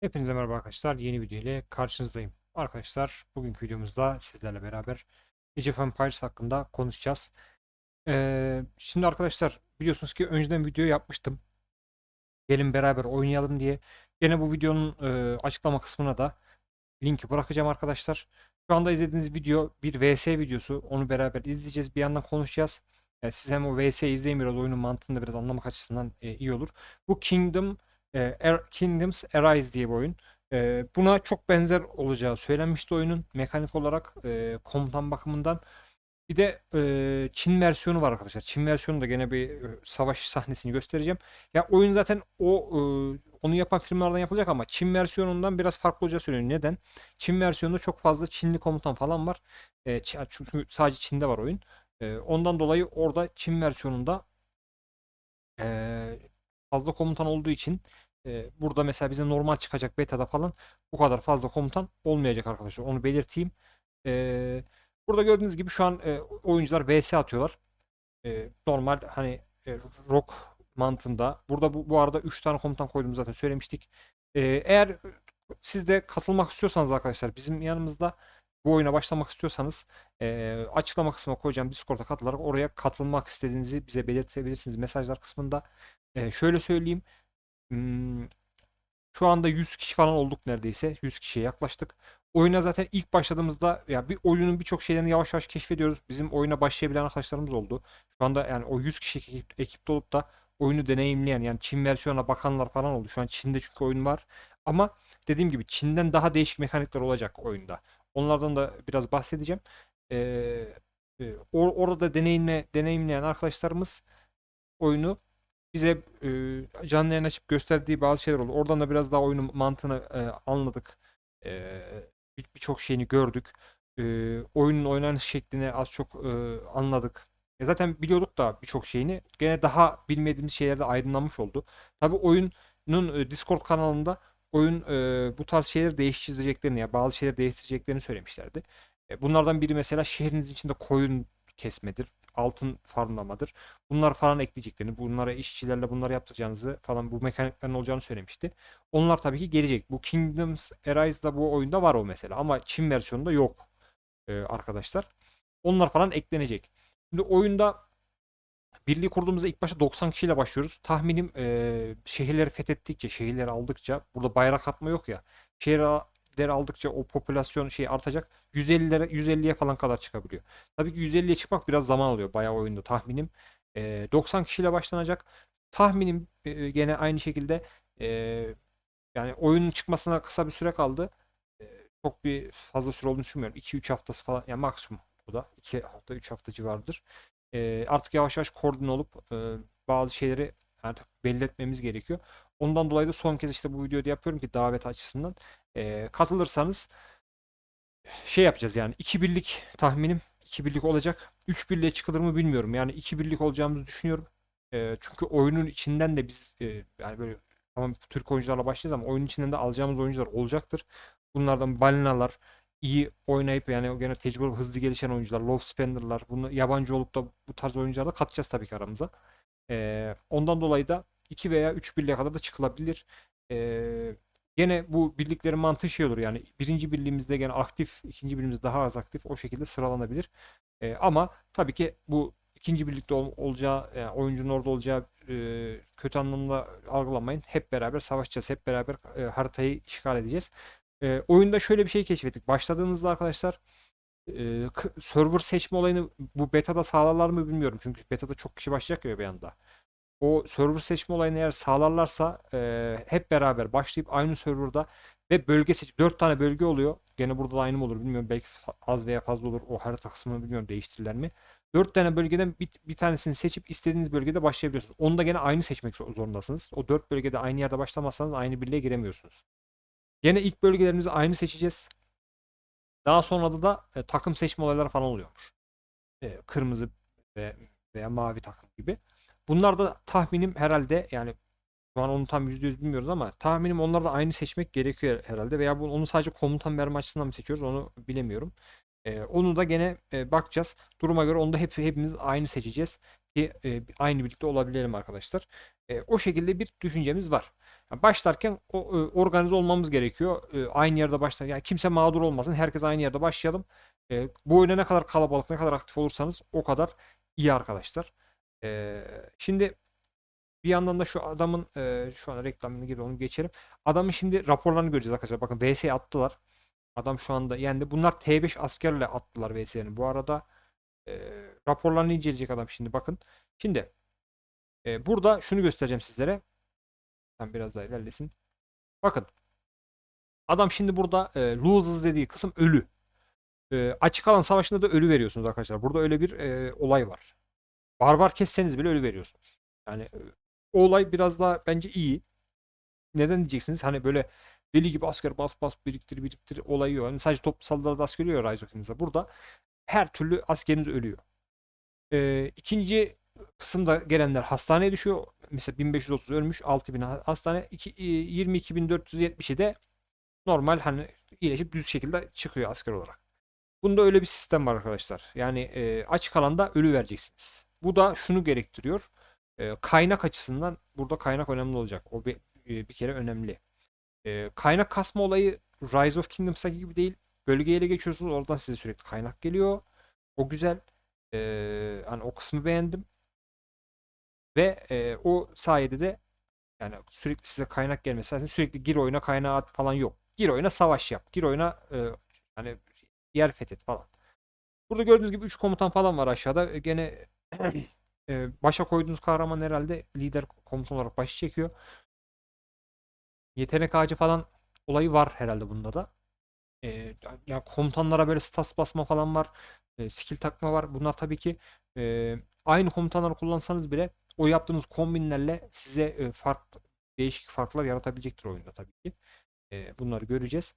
Hepinize merhaba arkadaşlar. Yeni video ile karşınızdayım. Arkadaşlar bugünkü videomuzda sizlerle beraber Age of hakkında konuşacağız. Ee, şimdi arkadaşlar biliyorsunuz ki önceden video yapmıştım. Gelin beraber oynayalım diye. Gene bu videonun e, açıklama kısmına da linki bırakacağım arkadaşlar. Şu anda izlediğiniz video bir VS videosu. Onu beraber izleyeceğiz. Bir yandan konuşacağız. Yani siz hem o VS izleyin biraz oyunun mantığını da biraz anlamak açısından e, iyi olur. Bu Kingdom e, Kingdoms Arise diye bir oyun. E, buna çok benzer olacağı söylenmişti oyunun mekanik olarak e, komutan bakımından. Bir de e, Çin versiyonu var arkadaşlar. Çin versiyonu da gene bir e, savaş sahnesini göstereceğim. Ya oyun zaten o e, onu yapan firmalardan yapılacak ama Çin versiyonundan biraz farklı olacağı söyleniyor. Neden? Çin versiyonunda çok fazla Çinli komutan falan var. E, çünkü sadece Çin'de var oyun. E, ondan dolayı orada Çin versiyonunda e, fazla komutan olduğu için e, burada mesela bize normal çıkacak beta'da falan bu kadar fazla komutan olmayacak arkadaşlar. Onu belirteyim. E, burada gördüğünüz gibi şu an e, oyuncular vs atıyorlar. E, normal hani e, rock mantığında. Burada bu, bu arada 3 tane komutan koyduğumuzu zaten söylemiştik. E, eğer siz de katılmak istiyorsanız arkadaşlar bizim yanımızda bu oyuna başlamak istiyorsanız e, açıklama kısmına koyacağım Discord'a katılarak oraya katılmak istediğinizi bize belirtebilirsiniz mesajlar kısmında. E, şöyle söyleyeyim. Hmm, şu anda 100 kişi falan olduk neredeyse. 100 kişiye yaklaştık. Oyuna zaten ilk başladığımızda ya bir oyunun birçok şeylerini yavaş yavaş keşfediyoruz. Bizim oyuna başlayabilen arkadaşlarımız oldu. Şu anda yani o 100 kişilik ekip, ekipte olup da oyunu deneyimleyen yani Çin versiyonuna bakanlar falan oldu. Şu an Çin'de çünkü oyun var. Ama dediğim gibi Çin'den daha değişik mekanikler olacak oyunda. Onlardan da biraz bahsedeceğim. Ee, e, or- orada deneyimle deneyimleyen arkadaşlarımız oyunu bize e, canlı yayın açıp gösterdiği bazı şeyler oldu. Oradan da biraz daha oyunun mantığını e, anladık. E, bir- birçok şeyini gördük. E, oyunun oynanış şeklini az çok e, anladık. E, zaten biliyorduk da birçok şeyini. Gene daha bilmediğimiz şeylerde aydınlanmış oldu. Tabii oyunun e, Discord kanalında oyun e, bu tarz şeyleri değiştireceklerini ya bazı şeyleri değiştireceklerini söylemişlerdi. E, bunlardan biri mesela şehrinizin içinde koyun kesmedir, altın farmlamadır bunlar falan ekleyeceklerini, bunlara işçilerle bunları yaptıracağınızı falan bu mekaniklerin olacağını söylemişti. Onlar tabii ki gelecek. Bu Kingdoms Arise'da bu oyunda var o mesela ama Çin versiyonunda yok e, arkadaşlar. Onlar falan eklenecek. Şimdi oyunda birliği kurduğumuzda ilk başta 90 kişiyle başlıyoruz. Tahminim e, şehirleri fethettikçe, şehirleri aldıkça burada bayrak atma yok ya. Şehirleri aldıkça o popülasyon şey artacak. 150'lere 150'ye falan kadar çıkabiliyor. Tabii ki 150'ye çıkmak biraz zaman alıyor bayağı oyunda tahminim. E, 90 kişiyle başlanacak. Tahminim e, gene aynı şekilde e, yani oyunun çıkmasına kısa bir süre kaldı. E, çok bir fazla süre olduğunu düşünmüyorum. 2-3 haftası falan yani maksimum bu da 2 hafta 3 hafta civarıdır. E, artık yavaş yavaş koordine olup e, bazı şeyleri artık belli etmemiz gerekiyor. Ondan dolayı da son kez işte bu videoda yapıyorum ki davet açısından. E, katılırsanız şey yapacağız yani 2 birlik tahminim 2 birlik olacak. 3 birliğe çıkılır mı bilmiyorum. Yani 2 birlik olacağımızı düşünüyorum. E, çünkü oyunun içinden de biz e, yani böyle tamam Türk oyuncularla başlayacağız ama oyunun içinden de alacağımız oyuncular olacaktır. Bunlardan balinalar, iyi oynayıp yani gene tecrübeli hızlı gelişen oyuncular, low spender'lar, bunu yabancı olup da bu tarz oyuncuları da katacağız tabii ki aramıza. E, ondan dolayı da 2 veya 3 birliğe kadar da çıkılabilir. E, Gene bu birliklerin mantığı şey olur yani birinci birliğimizde gene aktif, ikinci birliğimizde daha az aktif o şekilde sıralanabilir. Ee, ama tabii ki bu ikinci birlikte ol- olacağı, yani oyuncunun orada olacağı e, kötü anlamda algılamayın. Hep beraber savaşacağız, hep beraber e, haritayı işgal edeceğiz. E, oyunda şöyle bir şey keşfettik. Başladığınızda arkadaşlar e, server seçme olayını bu beta'da sağlarlar mı bilmiyorum. Çünkü beta'da çok kişi başlayacak ya bir anda o server seçme olayını eğer sağlarlarsa e, hep beraber başlayıp aynı serverda ve bölge seç 4 tane bölge oluyor. Gene burada da aynı mı olur bilmiyorum. Belki az veya fazla olur. O harita kısmını bilmiyorum değiştirirler mi. 4 tane bölgeden bir, bir tanesini seçip istediğiniz bölgede başlayabiliyorsunuz. Onu da gene aynı seçmek zor- zorundasınız. O 4 bölgede aynı yerde başlamazsanız aynı birliğe giremiyorsunuz. Gene ilk bölgelerimizi aynı seçeceğiz. Daha sonra da, da e, takım seçme olayları falan oluyormuş. E, kırmızı ve veya mavi takım gibi. Bunlar da tahminim herhalde yani şu an onu tam %100 bilmiyoruz ama tahminim onlar da aynı seçmek gerekiyor herhalde veya bu, onu sadece komutan verme açısından mı seçiyoruz onu bilemiyorum. Ee, onu da gene e, bakacağız. Duruma göre onu da hep hepimiz aynı seçeceğiz ki e, aynı birlikte olabilelim arkadaşlar. E, o şekilde bir düşüncemiz var. Yani başlarken o, e, organize olmamız gerekiyor. E, aynı yerde başlar. Yani kimse mağdur olmasın. Herkes aynı yerde başlayalım. E, bu oyuna ne kadar kalabalık, ne kadar aktif olursanız o kadar iyi arkadaşlar. E, şimdi bir yandan da şu adamın e, şu an reklamını gir onu geçelim. Adamın şimdi raporlarını göreceğiz arkadaşlar. Bakın VS attılar. Adam şu anda yendi. Bunlar T5 askerle attılar VS'lerini. Bu arada e, raporlarını inceleyecek adam şimdi bakın. Şimdi e, burada şunu göstereceğim sizlere. Sen biraz daha ilerlesin. Bakın. Adam şimdi burada e, loses dediği kısım ölü. E, açık alan savaşında da ölü veriyorsunuz arkadaşlar. Burada öyle bir e, olay var. Barbar kesseniz bile ölü veriyorsunuz. Yani e, o olay biraz daha bence iyi. Neden diyeceksiniz? Hani böyle deli gibi asker bas bas biriktir biriktir olayı yok. Yani sadece toplu saldırıda asker ölüyor Rise of Kingdoms'da. Burada her türlü askeriniz ölüyor. E, ikinci kısımda gelenler hastaneye düşüyor. Mesela 1530 ölmüş, 6000 hastane, 22.470'i de normal hani iyileşip düz şekilde çıkıyor asker olarak. Bunda öyle bir sistem var arkadaşlar. Yani e, açık alanda ölü vereceksiniz. Bu da şunu gerektiriyor. E, kaynak açısından burada kaynak önemli olacak. O bir, e, bir kere önemli. E, kaynak kasma olayı Rise of Kingdoms'taki gibi değil. Bölgeye ele geçiyorsunuz. Oradan size sürekli kaynak geliyor. O güzel. E, hani o kısmı beğendim. Ve e, o sayede de yani sürekli size kaynak gelmesi lazım. Sürekli gir oyuna kaynağı at falan yok. Gir oyuna savaş yap. Gir oyuna e, hani yer fethet falan. Burada gördüğünüz gibi 3 komutan falan var aşağıda. E, gene e, başa koyduğunuz kahraman herhalde lider komutan olarak başı çekiyor. Yetenek ağacı falan olayı var herhalde bunda da. E, ya komutanlara böyle stas basma falan var. E, skill takma var. Bunlar tabii ki e, aynı komutanları kullansanız bile o yaptığınız kombinlerle size e, farklı değişik farklar yaratabilecektir oyunda tabii ki. E, bunları göreceğiz.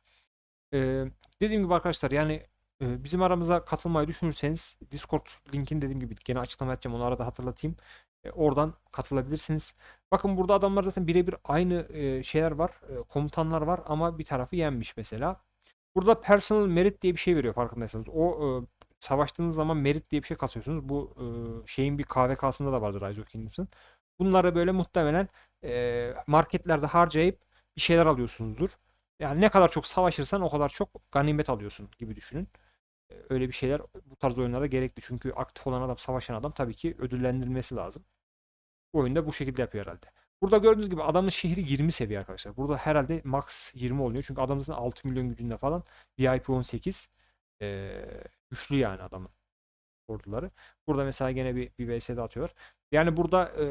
E, dediğim gibi arkadaşlar yani bizim aramıza katılmayı düşünürseniz Discord linkini dediğim gibi gene açıklama yapacağım onu arada hatırlatayım. E, oradan katılabilirsiniz. Bakın burada adamlar zaten birebir aynı e, şeyler var. E, komutanlar var ama bir tarafı yenmiş mesela. Burada personal merit diye bir şey veriyor farkındaysanız. O e, savaştığınız zaman merit diye bir şey kasıyorsunuz. Bu şeyin bir KVK'sında da vardır Rise of Kingdoms'ın. Bunları böyle muhtemelen marketlerde harcayıp bir şeyler alıyorsunuzdur. Yani ne kadar çok savaşırsan o kadar çok ganimet alıyorsun gibi düşünün. Öyle bir şeyler bu tarz oyunlarda gerekli. Çünkü aktif olan adam, savaşan adam tabii ki ödüllendirilmesi lazım. Bu oyunda bu şekilde yapıyor herhalde. Burada gördüğünüz gibi adamın şehri 20 seviye arkadaşlar. Burada herhalde max 20 oluyor. Çünkü adam zaten 6 milyon gücünde falan. VIP 18. Ee, güçlü yani adamın orduları. Burada mesela gene bir, bir VS'de atıyor. Yani burada e,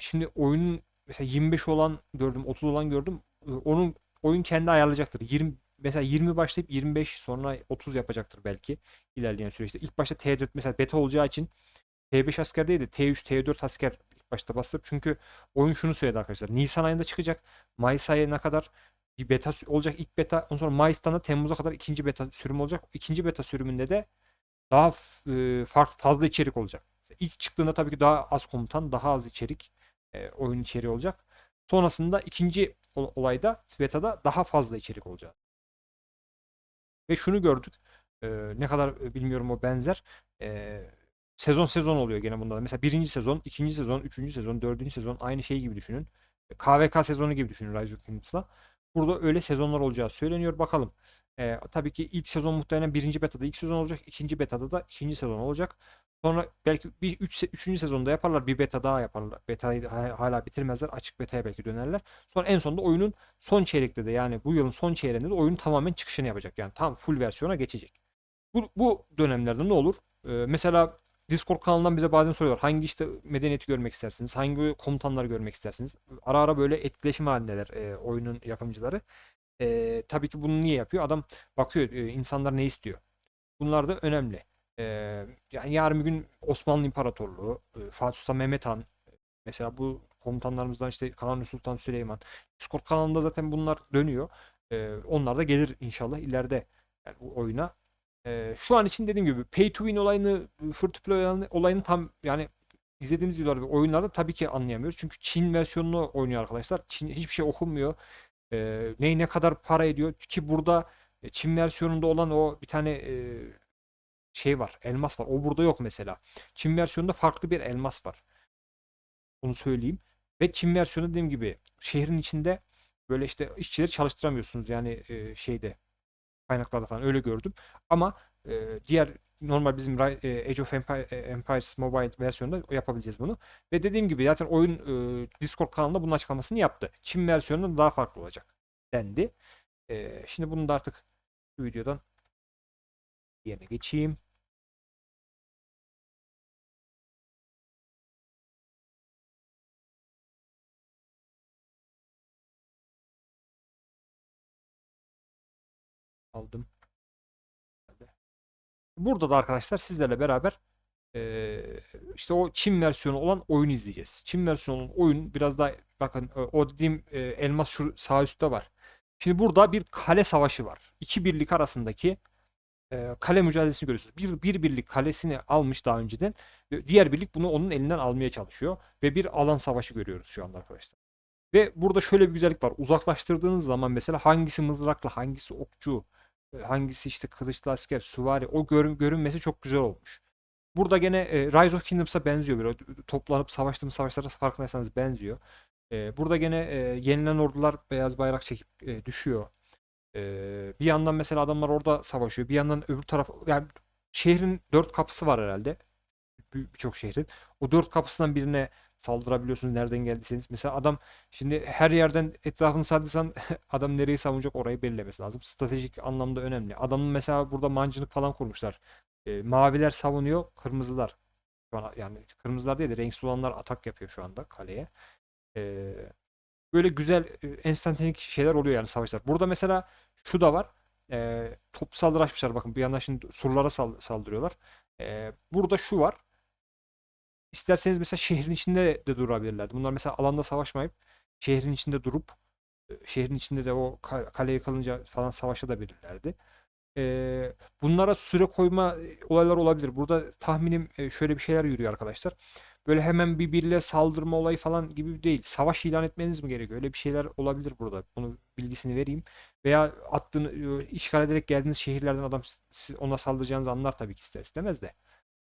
şimdi oyunun mesela 25 olan gördüm, 30 olan gördüm. E, onun oyun kendi ayarlayacaktır. 20 mesela 20 başlayıp 25 sonra 30 yapacaktır belki ilerleyen süreçte. İlk başta T4 mesela beta olacağı için T5 asker değil de T3, T4 asker ilk başta bastırıp çünkü oyun şunu söyledi arkadaşlar. Nisan ayında çıkacak. Mayıs ayına kadar bir beta olacak. ilk beta ondan sonra Mayıs'tan da Temmuz'a kadar ikinci beta sürüm olacak. İkinci beta sürümünde de daha e, farklı fazla içerik olacak. İlk çıktığında tabii ki daha az komutan, daha az içerik e, oyun içeriği olacak. Sonrasında ikinci olayda beta'da daha fazla içerik olacak. Ve şunu gördük. E, ne kadar bilmiyorum o benzer. E, sezon sezon oluyor gene bunda da. Mesela birinci sezon, ikinci sezon, üçüncü sezon, dördüncü sezon aynı şey gibi düşünün. KVK sezonu gibi düşünün Rise of Kingdoms'la. Burada öyle sezonlar olacağı söyleniyor. Bakalım. Ee, tabii ki ilk sezon muhtemelen birinci betada ilk sezon olacak. ikinci betada da ikinci sezon olacak. Sonra belki bir üç, üçüncü sezonda yaparlar. Bir beta daha yaparlar. Betayı hala bitirmezler. Açık betaya belki dönerler. Sonra en sonunda oyunun son çeyrekte de yani bu yılın son çeyreğinde de oyun tamamen çıkışını yapacak. Yani tam full versiyona geçecek. Bu, bu dönemlerde ne olur? Ee, mesela Discord kanalından bize bazen soruyorlar. Hangi işte medeniyeti görmek istersiniz? Hangi komutanları görmek istersiniz? Ara ara böyle etkileşim halindeler e, oyunun yapımcıları. E, tabii ki bunu niye yapıyor? Adam bakıyor e, insanlar ne istiyor. Bunlar da önemli. E, yani yarın bir gün Osmanlı İmparatorluğu, e, Fatih Sultan Mehmet Han, mesela bu komutanlarımızdan işte Kanuni Sultan Süleyman. Discord kanalında zaten bunlar dönüyor. Onlar da gelir inşallah ileride yani bu oyuna. Şu an için dediğim gibi pay to win olayını, free to play olayını, olayını tam yani izlediğimiz videolarda ve oyunlarda tabii ki anlayamıyoruz. Çünkü Çin versiyonunu oynuyor arkadaşlar. Çin hiçbir şey okunmuyor. E, ne ne kadar para ediyor ki burada e, Çin versiyonunda olan o bir tane e, şey var. Elmas var. O burada yok mesela. Çin versiyonunda farklı bir elmas var. Onu söyleyeyim. Ve Çin versiyonu dediğim gibi şehrin içinde Böyle işte işçileri çalıştıramıyorsunuz yani e, şeyde kaynaklarda falan öyle gördüm. Ama e, diğer normal bizim e, Age of e, Empires Mobile versiyonunda yapabileceğiz bunu. Ve dediğim gibi zaten oyun e, Discord kanalında bunun açıklamasını yaptı. Çin versiyonunda daha farklı olacak dendi. E, şimdi bunu da artık bu videodan yerine geçeyim. Aldım. Burada da arkadaşlar sizlerle beraber işte o Çin versiyonu olan oyunu izleyeceğiz. Çin versiyonu olan oyun biraz daha bakın e, o dediğim e, elmas şu sağ üstte var. Şimdi burada bir kale savaşı var. İki birlik arasındaki e, kale mücadelesini görüyorsunuz. Bir, bir birlik kalesini almış daha önceden. Diğer birlik bunu onun elinden almaya çalışıyor. Ve bir alan savaşı görüyoruz şu anda arkadaşlar. Ve burada şöyle bir güzellik var. Uzaklaştırdığınız zaman mesela hangisi mızraklı, hangisi okçu, hangisi işte kılıçlı asker, süvari o görün, görünmesi çok güzel olmuş. Burada gene e, Rise of Kingdoms'a benziyor böyle toplanıp savaştığımız savaşlara farkındaysanız benziyor. E, burada gene e, yenilen ordular beyaz bayrak çekip e, düşüyor. E, bir yandan mesela adamlar orada savaşıyor. Bir yandan öbür taraf yani şehrin dört kapısı var herhalde. Bir- Birçok şehrin. O dört kapısından birine saldırabiliyorsunuz nereden geldiyseniz. Mesela adam şimdi her yerden etrafını sardıysan adam nereyi savunacak orayı belirlemesi lazım. Stratejik anlamda önemli. Adamın mesela burada mancınık falan kurmuşlar. E, maviler savunuyor, kırmızılar. Şu an, yani kırmızılar değil de renksiz olanlar atak yapıyor şu anda kaleye. E, böyle güzel e, enstantanik şeyler oluyor yani savaşlar. Burada mesela şu da var. E, toplu saldırı açmışlar bakın bir yandan şimdi surlara sal- saldırıyorlar. E, burada şu var. İsterseniz mesela şehrin içinde de durabilirlerdi. Bunlar mesela alanda savaşmayıp şehrin içinde durup e, şehrin içinde de o ka- kale yıkılınca falan savaşabilirlerdi. Ee, bunlara süre koyma e, olaylar olabilir. Burada tahminim e, şöyle bir şeyler yürüyor arkadaşlar. Böyle hemen birbiriyle saldırma olayı falan gibi değil. Savaş ilan etmeniz mi gerekiyor? Öyle bir şeyler olabilir burada. Bunu bilgisini vereyim. Veya attığını işgal ederek geldiğiniz şehirlerden adam siz ona saldıracağınızı anlar tabii ki ister istemez de.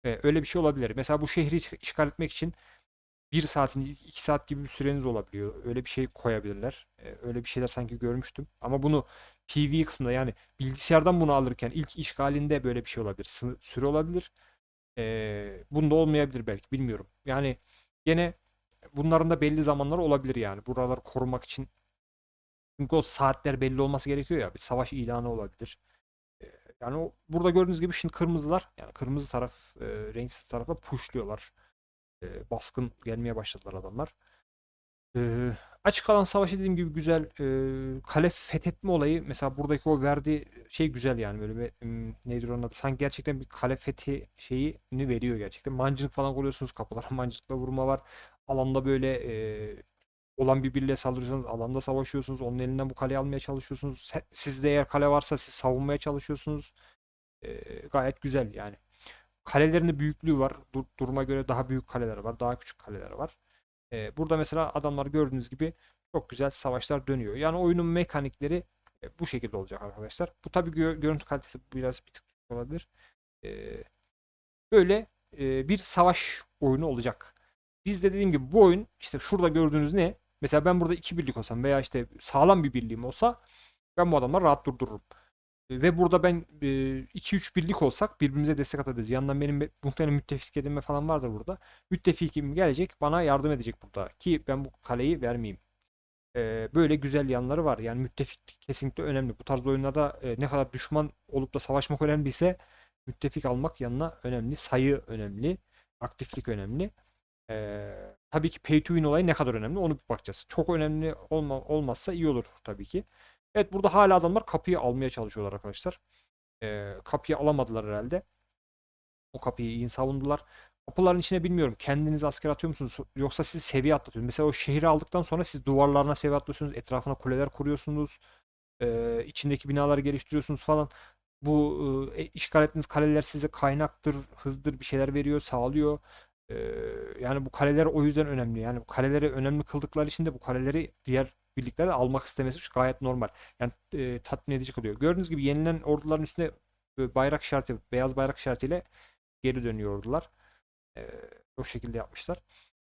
Ee, öyle bir şey olabilir. Mesela bu şehri iş- işgal etmek için bir saatin, iki saat gibi bir süreniz olabiliyor. Öyle bir şey koyabilirler. Ee, öyle bir şeyler sanki görmüştüm. Ama bunu PvE kısmında yani bilgisayardan bunu alırken ilk işgalinde böyle bir şey olabilir. Sınır, süre olabilir. Ee, bunda olmayabilir belki bilmiyorum. Yani gene bunların da belli zamanları olabilir yani. Buraları korumak için. Çünkü o saatler belli olması gerekiyor ya. Bir savaş ilanı olabilir. Yani o, burada gördüğünüz gibi şimdi kırmızılar yani kırmızı taraf e, renksiz tarafa pushluyorlar. E, baskın gelmeye başladılar adamlar. E, açık alan savaşı dediğim gibi güzel. E, kale fethetme olayı mesela buradaki o verdiği şey güzel yani böyle bir m, nedir onun adı? Sanki gerçekten bir kale fethi şeyini veriyor gerçekten. Mancınık falan koyuyorsunuz kapılara mancınıkla vurma var. Alanda böyle e, olan bir birliğe saldırıyorsanız alanda savaşıyorsunuz. Onun elinden bu kaleyi almaya çalışıyorsunuz. Sizde eğer kale varsa siz savunmaya çalışıyorsunuz. E, gayet güzel yani. Kalelerin de büyüklüğü var. Dur- duruma göre daha büyük kaleler var, daha küçük kaleler var. Ee, burada mesela adamlar gördüğünüz gibi çok güzel savaşlar dönüyor. Yani oyunun mekanikleri e, bu şekilde olacak arkadaşlar. Bu tabii gö- görüntü kalitesi biraz bir tık olabilir. Ee, böyle e, bir savaş oyunu olacak. Biz de dediğim gibi bu oyun işte şurada gördüğünüz ne? Mesela ben burada iki birlik olsam veya işte sağlam bir birliğim olsa ben bu adamları rahat durdururum. Ve burada ben 2-3 birlik olsak birbirimize destek atabiliriz. Yandan benim be- muhtemelen müttefik edinme falan vardır burada. Müttefikim gelecek bana yardım edecek burada. Ki ben bu kaleyi vermeyeyim. Ee, böyle güzel yanları var. Yani müttefiklik kesinlikle önemli. Bu tarz oyunlarda e, ne kadar düşman olup da savaşmak önemliyse müttefik almak yanına önemli. Sayı önemli. Aktiflik önemli. Ee, tabii ki pay to win olayı ne kadar önemli onu bir bakacağız. Çok önemli olma, olmazsa iyi olur tabii ki. Evet burada hala adamlar kapıyı almaya çalışıyorlar arkadaşlar. Ee, kapıyı alamadılar herhalde. O kapıyı iyi savundular. Kapıların içine bilmiyorum. Kendiniz asker atıyor musunuz? Yoksa siz seviye atlatıyorsunuz. Mesela o şehri aldıktan sonra siz duvarlarına seviye atlıyorsunuz. Etrafına kuleler kuruyorsunuz. Ee, içindeki binaları geliştiriyorsunuz falan. Bu e, işgal ettiğiniz kaleler size kaynaktır, hızdır bir şeyler veriyor, sağlıyor. Yani bu kaleler o yüzden önemli. Yani bu kaleleri önemli kıldıkları için de bu kaleleri diğer birlikler almak istemesi gayet normal. Yani e, tatmin edici kılıyor. Gördüğünüz gibi yenilen orduların üstüne bayrak işareti, beyaz bayrak işaretiyle geri dönüyor ordular. E, o şekilde yapmışlar.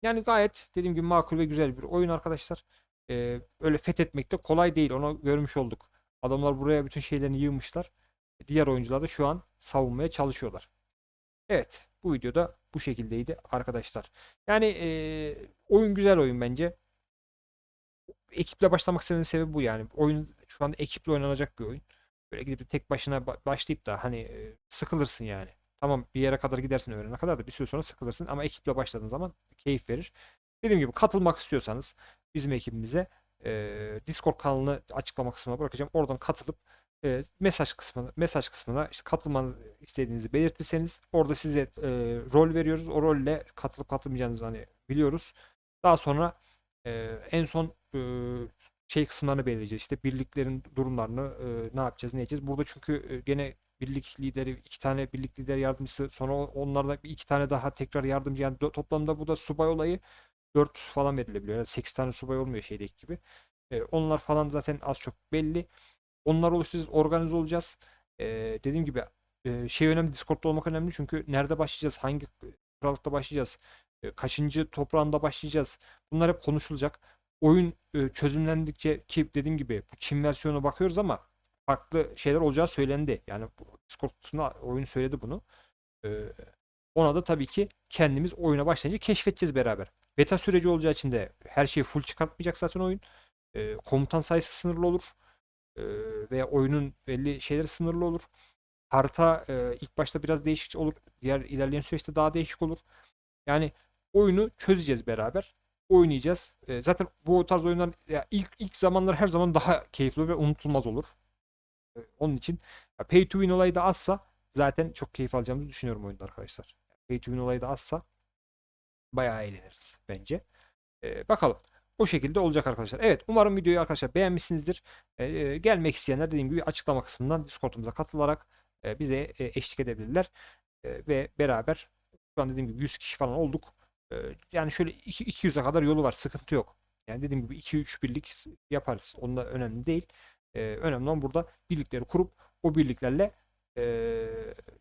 Yani gayet dediğim gibi makul ve güzel bir oyun arkadaşlar. e, öyle fethetmek de kolay değil. Onu görmüş olduk. Adamlar buraya bütün şeylerini yığmışlar. Diğer oyuncular da şu an savunmaya çalışıyorlar. Evet, bu videoda bu şekildeydi arkadaşlar. Yani e, oyun güzel oyun bence. Ekiple başlamak istememin sebebi bu yani. Oyun şu anda ekiple oynanacak bir oyun. Böyle gidip tek başına ba- başlayıp da hani e, sıkılırsın yani. Tamam bir yere kadar gidersin öğrenene kadar da bir süre sonra sıkılırsın ama ekiple başladığın zaman keyif verir. Dediğim gibi katılmak istiyorsanız bizim ekibimize e, Discord kanalını açıklama kısmına bırakacağım. Oradan katılıp e, mesaj kısmına mesaj kısmına işte katılmanı istediğinizi belirtirseniz orada size e, rol veriyoruz. O rolle katılıp katılmayacağınızı hani biliyoruz. Daha sonra e, en son e, şey kısımlarını belirleyeceğiz. İşte birliklerin durumlarını e, ne yapacağız, ne edeceğiz. Burada çünkü e, gene birlik lideri, iki tane birlik lider yardımcısı, sonra onlardan iki tane daha tekrar yardımcı. Yani toplamda bu da subay olayı 4 falan verilebiliyor. Yani 8 tane subay olmuyor şeydeki gibi. E, onlar falan zaten az çok belli. Onlar oluşturacağız, organize olacağız. E, dediğim gibi şey önemli, Discord'da olmak önemli çünkü nerede başlayacağız, hangi krallıkta başlayacağız, e, kaçıncı toprağında başlayacağız. Bunlar hep konuşulacak. Oyun çözümlendikçe ki dediğim gibi bu Çin versiyonuna bakıyoruz ama farklı şeyler olacağı söylendi. Yani bu Discord'da oyun söyledi bunu. Ona da tabii ki kendimiz oyuna başlayınca keşfedeceğiz beraber. Beta süreci olacağı için de her şeyi full çıkartmayacak zaten oyun. Komutan sayısı sınırlı olur. E, ve oyunun belli şeyleri sınırlı olur. Harita e, ilk başta biraz değişik olur. Diğer ilerleyen süreçte daha değişik olur. Yani oyunu çözeceğiz beraber. Oynayacağız. E, zaten bu tarz oyunlar ya ilk ilk zamanlar her zaman daha keyifli ve unutulmaz olur. E, onun için ya pay to win olayı da azsa zaten çok keyif alacağımızı düşünüyorum oyunda arkadaşlar. Pay to win olayı da azsa bayağı eğleniriz bence. E, bakalım. O şekilde olacak arkadaşlar. Evet umarım videoyu arkadaşlar beğenmişsinizdir. E, e, gelmek isteyenler dediğim gibi açıklama kısmından Discord'umuza katılarak e, bize e, eşlik edebilirler. E, ve beraber şu an dediğim gibi 100 kişi falan olduk. E, yani şöyle iki- 200'e kadar yolu var. Sıkıntı yok. Yani dediğim gibi 2-3 birlik yaparız. Onda önemli değil. E, önemli olan burada birlikleri kurup o birliklerle e,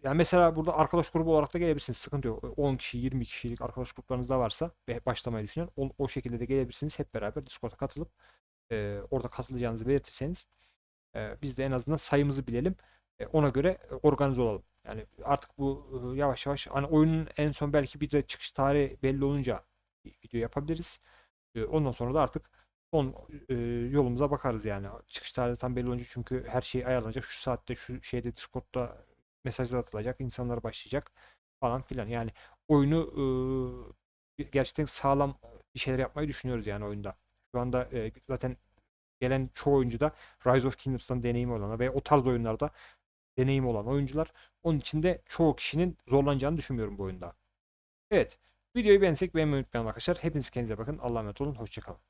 yani mesela burada arkadaş grubu olarak da gelebilirsiniz. Sıkıntı yok. 10 kişi, 20 kişilik arkadaş gruplarınız da varsa ve başlamayı düşünen o, o şekilde de gelebilirsiniz. Hep beraber Discord'a katılıp e, orada katılacağınızı belirtirseniz e, biz de en azından sayımızı bilelim. E, ona göre organize olalım. Yani artık bu e, yavaş yavaş hani oyunun en son belki bir de çıkış tarihi belli olunca video yapabiliriz. E, ondan sonra da artık son e, yolumuza bakarız yani. Çıkış tarihi tam belli olunca çünkü her şey ayarlanacak. Şu saatte şu şeyde Discord'da mesajlar atılacak, insanlar başlayacak falan filan. Yani oyunu e, gerçekten sağlam bir şeyler yapmayı düşünüyoruz yani oyunda. Şu anda e, zaten gelen çoğu oyuncu da Rise of Kingdoms'tan deneyimi olan ve o tarz oyunlarda deneyim olan oyuncular. Onun için de çoğu kişinin zorlanacağını düşünmüyorum bu oyunda. Evet. Videoyu beğensek beğenmeyi unutmayın arkadaşlar. Hepiniz kendinize bakın. Allah'a emanet olun. Hoşçakalın.